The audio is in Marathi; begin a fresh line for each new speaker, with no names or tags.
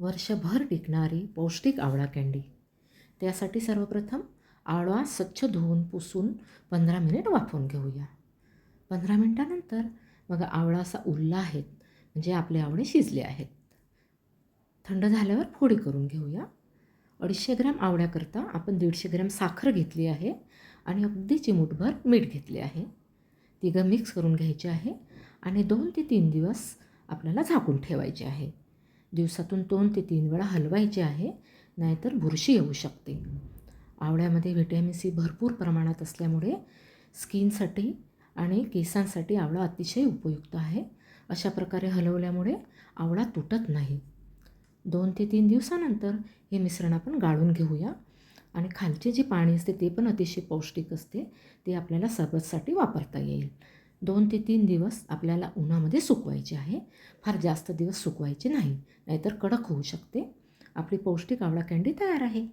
वर्षभर टिकणारी पौष्टिक आवळा कँडी त्यासाठी सर्वप्रथम आवळा स्वच्छ धुवून पुसून पंधरा मिनिट वाफवून घेऊया. पंधरा मिनटानंतर मग आवळा असा उरला आहेत म्हणजे आपले आवळे शिजले आहेत. थंड झाल्यावर फोडी करून घेऊया. अडीचशे ग्रॅम आवळ्याकरता आपण दीडशे ग्रॅम साखर घेतली आहे आणि अगदी चिमूटभर मीठ घेतले आहे. तिघं मिक्स करून घ्यायचे आहे आणि दोन ते तीन दिवस आपल्याला झाकून ठेवायचे आहे. दिवसातून दोन ते तीन वेळा हलवायचे आहे नाहीतर बुरशी येऊ शकते. आवळ्यामध्ये व्हिटॅमिन सी भरपूर प्रमाणात असल्यामुळे स्किनसाठी आणि केसांसाठी आवळा अतिशय उपयुक्त आहे. अशा प्रकारे हलवल्यामुळे आवळा तुटत नाही. दोन ते तीन दिवसानंतर हे मिश्रण आपण गाळून घेऊया आणि खालचे जे पाणी असते ते पण अतिशय पौष्टिक असते ते आपल्याला सरबतसाठी वापरता येईल. दोन ते तीन दिवस आपल्याला उन्हामध्ये सुकवायचे आहे. फार जास्त दिवस सुकवायचे नाही नाहीतर कडक होऊ शकते. आपली पौष्टिक आवळा कँडी तयार आहे.